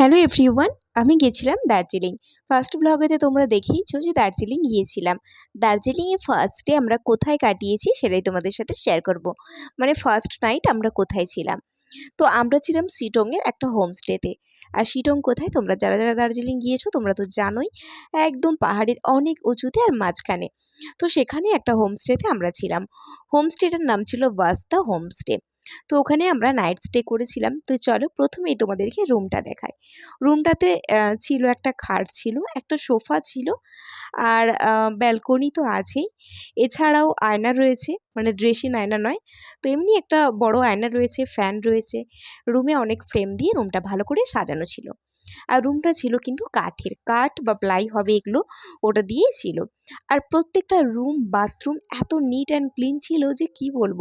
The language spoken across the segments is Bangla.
হ্যালো এভরিওয়ান আমি গেছিলাম দার্জিলিং। ফার্স্ট ব্লগেতে তোমরা দেখেইছো যে দার্জিলিং গিয়েছিলাম। দার্জিলিংয়ে ফার্স্টে আমরা কোথায় কাটিয়েছি সেটাই তোমাদের সাথে শেয়ার করব। মানে ফার্স্ট নাইট আমরা কোথায় ছিলাম। তো আমরা ছিলাম শিটংয়ের একটা হোমস্টেতে আর শিটং কোথায়? তোমরা যারা যারা দার্জিলিং গিয়েছো, তোমরা তো জানোই, একদম পাহাড়ের অনেক উঁচুতে আর মাঝখানে। তো সেখানে একটা হোমস্টেতে আমরা ছিলাম। হোমস্টেটার নাম ছিল বাস্তা হোমস্টে তো ওখানে আমরা নাইট স্টে করেছিলাম। তো চলো প্রথমেই তোমাদেরকে রুমটা দেখাই। রুমটাতে ছিল একটা খাট ছিল, একটা সোফা ছিল, আর ব্যালকনি তো আছেই। এছাড়াও আয়না রয়েছে মানে ড্রেসিং আয়না নয়, তো এমনি একটা বড় আয়না রয়েছে ফ্যান রয়েছে। রুমে অনেক ফ্রেম দিয়ে রুমটা ভালো করে সাজানো ছিল। আর রুমটা ছিল কিন্তু কাঠের, কাঠ বা প্লাই হবে এগুলো ওটা দিয়েই ছিল। আর প্রত্যেকটা রুম বাথরুম এত নিট অ্যান্ড ক্লিন ছিল যে কি বলব?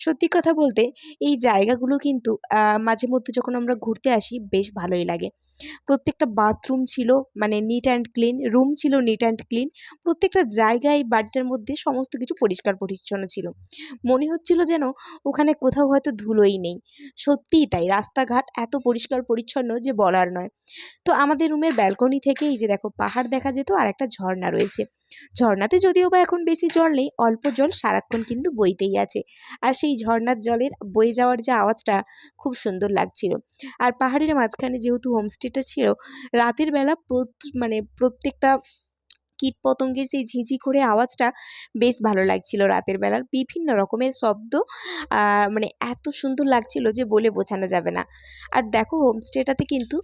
সত্যি কথা বলতে এই জায়গাগুলো কিন্তু মাঝে মধ্যে যখন আমরা ঘুরতে আসি বেশ ভালোই লাগে। প্রত্যেকটা বাথরুম ছিল মানে নিট অ্যান্ড ক্লিন রুম ছিল নিট অ্যান্ড ক্লিন প্রত্যেকটা জায়গায় বাড়িটার মধ্যে সমস্ত কিছু পরিষ্কার পরিচ্ছন্ন ছিল। মনে হচ্ছিল যেন ওখানে কোথাও হয়তো ধুলোই নেই। সত্যিই তাই, রাস্তাঘাট এত পরিষ্কার পরিচ্ছন্ন যে বলার নয়। তো আমাদের রুমের ব্যালকনি থেকে এই যে দেখো পাহাড় দেখা যেত আর একটা ঝর্ণা রয়েছে। ঝর্ণাতে যদিও বা এখন বেশি জল নেই, অল্প জল সারাক্ষণ কিন্তু বইতেই আছে। আর সেই ঝর্ণার জলের বয়ে যাওয়ার যে আওয়াজটা খুব সুন্দর লাগছিল। আর পাহাড়ের মাঝখানে যেহেতু হোমস্টেটা ছিল, রাতের বেলা মানে প্রত্যেকটা কীটপতঙ্গের সেই ঝিঝি করে আওয়াজটা বেশ ভালো লাগছিল রাতের বেলার। বিভিন্ন রকমের শব্দ মানে এত সুন্দর লাগছিল যে বলে বোঝানো যাবে না। আর দেখো হোমস্টেটাতে কিন্তু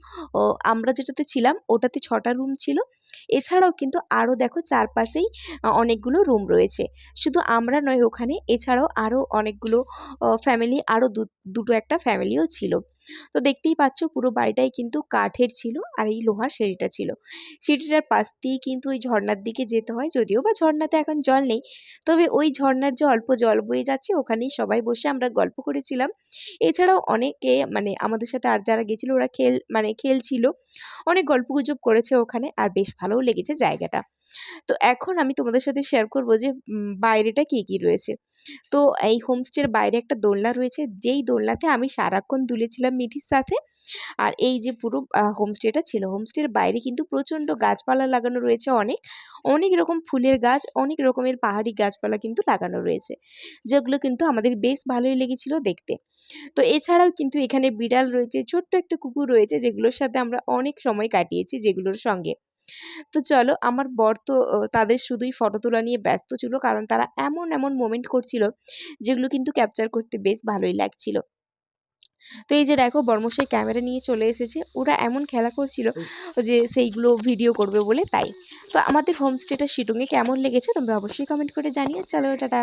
আমরা যেটাতে ছিলাম ওটাতে ছটা রুম ছিল। এছাড়াও কিন্তু আরও দেখো চারপাশেই অনেকগুলো রুম রয়েছে। শুধু আমরা নয় ওখানে, এছাড়াও আরও অনেকগুলো ফ্যামিলি আরও দুটো একটা ফ্যামিলিও ছিল। তো দেখতেই পাচ্ছ পুরো বাড়িটাই কিন্তু কাঠের ছিল আর এই লোহার সিঁড়িটা ছিল। সিঁড়িটার পাশ দিয়েই কিন্তু ওই ঝর্ণার দিকে যেতে হয়, যদিও বা ঝর্ণাতে এখন জল নেই। তবে ওই ঝর্ণার যে অল্প জল বয়ে যাচ্ছে, ওখানেই সবাই বসে আমরা গল্প করেছিলাম। এছাড়াও অনেকে মানে আমাদের সাথে আর যারা গেছিল, ওরা খেল মানে খেলছিল, অনেক গল্পগুজব করেছে ওখানে, আর বেশ ভালোও লেগেছে জায়গাটা। তো এখন আমি তোমাদের সাথে শেয়ার করব যে বাইরেটা কী কী রয়েছে। তো এই হোমস্টের বাইরে একটা দোলনা রয়েছে, যেই দোলনাতে আমি সারাক্ষণ দুলেছিলাম মিঠির সাথে। আর এই যে পুরো হোমস্টেটা ছিল হোমস্টের বাইরে কিন্তু প্রচণ্ড গাছপালা লাগানো রয়েছে অনেক। অনেক রকম ফুলের গাছ, অনেক রকমের পাহাড়ি গাছপালা কিন্তু লাগানো রয়েছে, যেগুলো কিন্তু আমাদের বেশ ভালোই লেগেছিল দেখতে। তো এছাড়াও কিন্তু এখানে বিড়াল রয়েছে, ছোট্ট একটা কুকুর রয়েছে, যেগুলোর সাথে আমরা অনেক সময় কাটিয়েছি, যেগুলোর সঙ্গে। তো চলো আমার বর তো তাদের শুধুই ফটো তোলা নিয়ে ব্যস্ত ছিল কারণ তারা এমন এমন মোমেন্ট করছিল যেগুলো কিন্তু ক্যাপচার করতে বেশ ভালোই লাগছিল। তো এই যে দেখো বর্মশাই ক্যামেরা নিয়ে চলে এসেছে ওরা এমন খেলা করছিল যে সেইগুলো ভিডিও করবে বলে তাই। তো আমাদের হোমস্টেটা শিটংয়ে কেমন লেগেছে তোমরা অবশ্যই কমেন্ট করে জানিয়ে চলো টাটা।